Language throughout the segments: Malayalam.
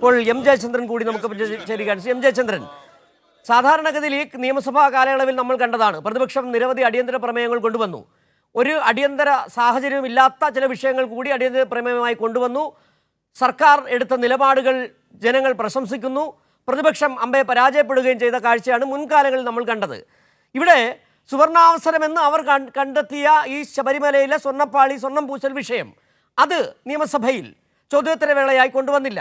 ഇപ്പോൾ എം ജയചന്ദ്രൻ കൂടി നമുക്ക് ചേരുകയാണ് എം ജയചന്ദ്രൻ. സാധാരണഗതിയിൽ ഈ നിയമസഭാ കാലയളവിൽ നമ്മൾ കണ്ടതാണ്. പ്രതിപക്ഷം നിരവധി അടിയന്തര പ്രമേയങ്ങൾ കൊണ്ടുവന്നു. ഒരു അടിയന്തര സാഹചര്യവും ഇല്ലാത്ത ചില വിഷയങ്ങൾ കൂടി അടിയന്തര പ്രമേയമായി കൊണ്ടുവന്നു. സർക്കാർ എടുത്ത നിലപാടുകൾ ജനങ്ങൾ പ്രശംസിക്കുന്നു. പ്രതിപക്ഷം അമ്പയെ പരാജയപ്പെടുകയും ചെയ്ത കാഴ്ചയാണ് മുൻകാലങ്ങളിൽ നമ്മൾ കണ്ടത്. ഇവിടെ സുവർണാവസരമെന്ന് അവർ കണ്ടെത്തിയ ഈ ശബരിമലയിലെ സ്വർണപ്പാളി സ്വർണം പൂശൽ വിഷയം അത് നിയമസഭയിൽ ചോദ്യോത്തരവേളയായി കൊണ്ടുവന്നില്ല.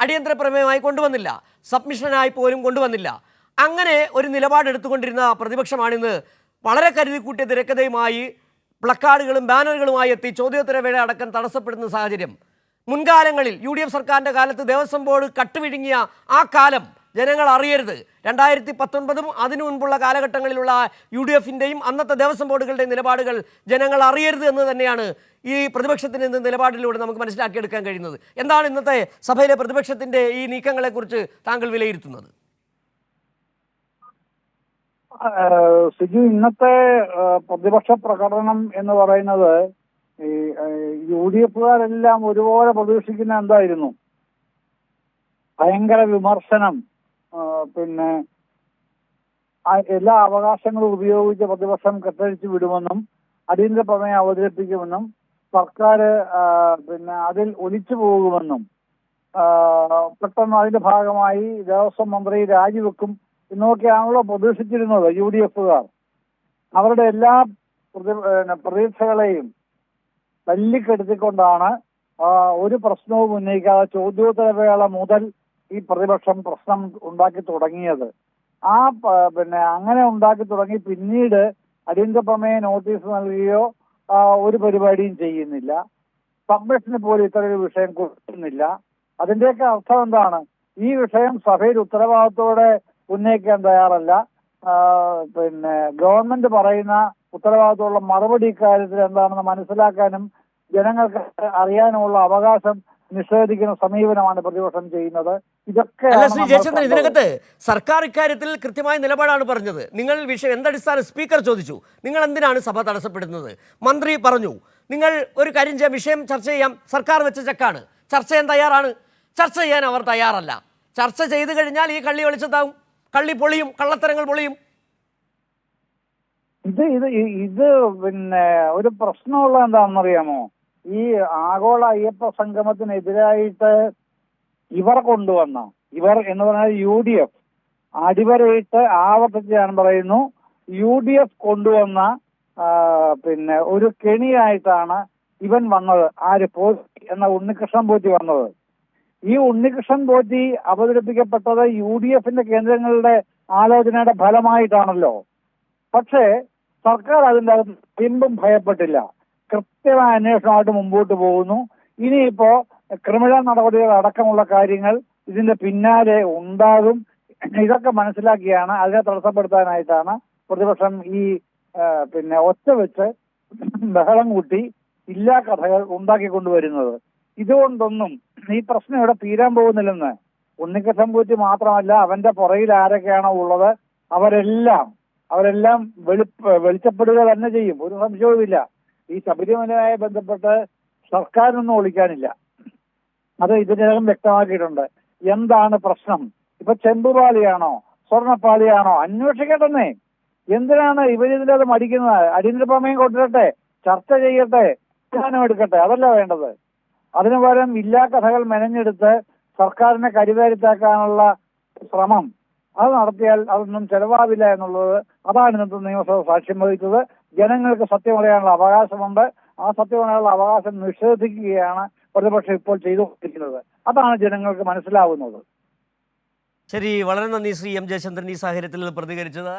അടിയന്തര പ്രമേയമായി കൊണ്ടുവന്നില്ല. സബ്മിഷനായി പോലും കൊണ്ടുവന്നില്ല. അങ്ങനെ ഒരു നിലപാടെടുത്തുകൊണ്ടിരുന്ന പ്രതിപക്ഷമാണിന്ന് വളരെ കരുതിക്കൂട്ടിയ തിരക്കഥയുമായി പ്ലക്കാർഡുകളും ബാനറുകളുമായി എത്തി ചോദ്യോത്തരവേള അടക്കം തടസ്സപ്പെടുന്ന സാഹചര്യം. മുൻകാലങ്ങളിൽ യു ഡി എഫ് സർക്കാരിന്റെ കാലത്ത് ദേവസ്വം ബോർഡ് കട്ടുവിഴുങ്ങിയ ആ കാലം ജനങ്ങൾ അറിയരുത്. രണ്ടായിരത്തി പത്തൊൻപതും അതിനു മുൻപുള്ള കാലഘട്ടങ്ങളിലുള്ള യു ഡി എഫിന്റെയും അന്നത്തെ ദേവസ്വം ബോർഡുകളുടെയും നിലപാടുകൾ ജനങ്ങൾ അറിയരുത് എന്ന് തന്നെയാണ് ഈ പ്രതിപക്ഷത്തിന്റെ നിന്ന് നിലപാടിലൂടെ നമുക്ക് മനസ്സിലാക്കിയെടുക്കാൻ കഴിയുന്നത്. എന്താണ് ഇന്നത്തെ സഭയിലെ പ്രതിപക്ഷത്തിന്റെ ഈ നീക്കങ്ങളെക്കുറിച്ച് താങ്കൾ വിലയിരുത്തുന്നത്? സിജു ഇന്നത്തെ പ്രതിപക്ഷ പ്രകടനം എന്ന് പറയുന്നത് ഈ യു ഡി എഫുകാരെല്ലാം ഒരുപോലെ പ്രതീക്ഷിക്കുന്ന എന്തായിരുന്നു? ഭയങ്കര വിമർശനം. പിന്നെ എല്ലാ അവകാശങ്ങളും ഉപയോഗിച്ച് പ്രതിപക്ഷം കെട്ടഴിച്ചു വിടുമെന്നും അടിയന്തര പ്രമേയം അവതരിപ്പിക്കുമെന്നും സർക്കാർ പിന്നെ അതിൽ ഒലിച്ചു പോകുമെന്നും പെട്ടെന്ന് അതിന്റെ ഭാഗമായി ദേവസ്വം മന്ത്രി രാജിവെക്കും എന്നൊക്കെയാണല്ലോ പ്രതീക്ഷിച്ചിരുന്നത് യു ഡി എഫുകാർ അവരുടെ എല്ലാ പ്രതീക്ഷകളെയും തല്ലിക്കെടുത്തിക്കൊണ്ടാണ് ഒരു പ്രശ്നവും ഉന്നയിക്കാതെ ചോദ്യോത്തരവേള മുതൽ ഈ പ്രതിപക്ഷം പ്രശ്നം ഉണ്ടാക്കി തുടങ്ങിയത്. ആ പിന്നെ അങ്ങനെ ഉണ്ടാക്കി തുടങ്ങി പിന്നീട് അടിയന്തര പ്രമേയ നോട്ടീസ് നൽകുകയോ ഒരു പരിപാടിയും ചെയ്യുന്നില്ല. സബ്മിഷന് പോലും ഇത്തരൊരു വിഷയം കൊടുക്കുന്നില്ല. അതിന്റെയൊക്കെ അർത്ഥം എന്താണ്? ഈ വിഷയം സഭയിൽ ഉത്തരവാദിത്തോടെ ഉന്നയിക്കാൻ തയ്യാറല്ല. പിന്നെ ഗവൺമെന്റ് പറയുന്ന ഉത്തരവാദിത്തമുള്ള മറുപടി ഇക്കാര്യത്തിൽ എന്താണെന്ന് മനസ്സിലാക്കാനും ജനങ്ങൾക്ക് അറിയാനുമുള്ള അവകാശം നിഷേധിക്കുന്ന സമീപനമാണ് പ്രതിപക്ഷം ചെയ്യുന്നത്. ഇതൊക്കെ ശ്രീ ജയചന്ദ്രൻ ഇതിനകത്ത് സർക്കാർ ഇക്കാര്യത്തിൽ കൃത്യമായ നിലപാടാണ് പറഞ്ഞത്. നിങ്ങൾ വിഷയം എന്തടിസ്ഥാന സ്പീക്കർ ചോദിച്ചു. നിങ്ങൾ എന്തിനാണ് സഭ തടസ്സപ്പെടുന്നത് മന്ത്രി പറഞ്ഞു നിങ്ങൾ ഒരു കാര്യം ചെയ്യാം വിഷയം ചർച്ച ചെയ്യാം. സർക്കാർ വെച്ച ചെക്കാണ്. ചർച്ച ചെയ്യാൻ തയ്യാറാണ്. ചർച്ച ചെയ്യാൻ അവർ തയ്യാറല്ല. ചർച്ച ചെയ്തു കഴിഞ്ഞാൽ ഈ കള്ളി വെളിച്ചത്താവും. കള്ളി പൊളിയും കള്ളത്തരങ്ങൾ പൊളിയും. ഇത് ഇത് ഇത് പിന്നെ ഒരു പ്രശ്നമുള്ള എന്താണെന്നറിയാമോ? ഈ ആഗോള അയ്യപ്പ സംഗമത്തിനെതിരായിട്ട് ഇവർ കൊണ്ടുവന്ന ഇവർ എന്ന് പറഞ്ഞാൽ യു ഡി എഫ് അടിവരയിട്ട് ആവർത്തിച്ച് ഞാൻ പറയുന്നു. യു ഡി എഫ് കൊണ്ടുവന്ന പിന്നെ ഒരു കെണിയായിട്ടാണ് ഇവൻ വന്നത്. ആര്? പോറ്റി എന്ന ഉണ്ണികൃഷ്ണൻ പോറ്റി വന്നത്. ഈ ഉണ്ണികൃഷ്ണൻ പോറ്റി അവതരിപ്പിക്കപ്പെട്ടത് യു ഡി എഫിന്റെ കേന്ദ്രങ്ങളുടെ ആലോചനയുടെ ഫലമായിട്ടാണല്ലോ. പക്ഷേ സർക്കാർ അതിന്റെ അകത്ത് പിമ്പും ഭയപ്പെട്ടില്ല. കൃത്യമായ അന്വേഷണമായിട്ട് മുമ്പോട്ട് പോകുന്നു. ഇനിയിപ്പോ ക്രിമിനൽ നടപടികൾ അടക്കമുള്ള കാര്യങ്ങൾ ഇതിന്റെ പിന്നാലെ ഉണ്ടാകും. ഇതൊക്കെ മനസ്സിലാക്കിയാണ് അതിനെ തടസ്സപ്പെടുത്താനായിട്ടാണ് പ്രതിപക്ഷം ഈ പിന്നെ ഒറ്റ വെച്ച് ബഹളം കൂട്ടി ഇല്ലാ കഥകൾ ഉണ്ടാക്കിക്കൊണ്ടുവരുന്നത്. ഇതുകൊണ്ടൊന്നും ഈ പ്രശ്നം ഇവിടെ തീരാൻ പോകുന്നില്ലെന്ന് ഉണ്ണിക്കൃഷ്ണൻ പൂറ്റി മാത്രമല്ല അവന്റെ പുറയിൽ ആരൊക്കെയാണോ ഉള്ളത് അവരെല്ലാം അവരെല്ലാം വെളി വെളിച്ചപ്പെടുക തന്നെ ചെയ്യും. ഒരു സംശയവുമില്ല. ഈ ശബരിമലയുമായി ബന്ധപ്പെട്ട് സർക്കാരിനൊന്നും ഒളിക്കാനില്ല. അത് ഇതിനകം വ്യക്തമാക്കിയിട്ടുണ്ട്. എന്താണ് പ്രശ്നം? ഇപ്പൊ ചെമ്പുപാളിയാണോ? സ്വർണപ്പാളിയാണോ അന്വേഷിക്കട്ടെന്നേ. എന്തിനാണ് ഇവരിതിനകത്ത് മടിക്കുന്നത്? അടിയന്തര പ്രമേയം കൊണ്ടുവരട്ടെ ചർച്ച ചെയ്യട്ടെ തീരുമാനം എടുക്കട്ടെ അതല്ല വേണ്ടത്? അതിനു പകരം ഇല്ലാ കഥകൾ മെനഞ്ഞെടുത്ത് സർക്കാരിനെ കരിവേരിത്താക്കാനുള്ള ശ്രമം. അത് നടത്തിയാൽ അതൊന്നും ചെലവാവില്ല എന്നുള്ളത് അതാണ് ഇന്നത്തെ നിയമസഭ സാക്ഷ്യം വഹിച്ചത്. ജനങ്ങൾക്ക് സത്യം പറയാനുള്ള അവകാശമുണ്ട്. ആ സത്യം പറയാനുള്ള അവകാശം നിഷേധിക്കുകയാണ് പ്രതിപക്ഷം ഇപ്പോൾ ചെയ്തുകൊണ്ടിരിക്കുന്നത്. അതാണ് ജനങ്ങൾക്ക് മനസ്സിലാവുന്നത്. ശരി വളരെ നന്ദി ശ്രീ എം ജയചന്ദ്രൻ ഈ സാഹചര്യത്തിൽ പ്രതികരിച്ചത്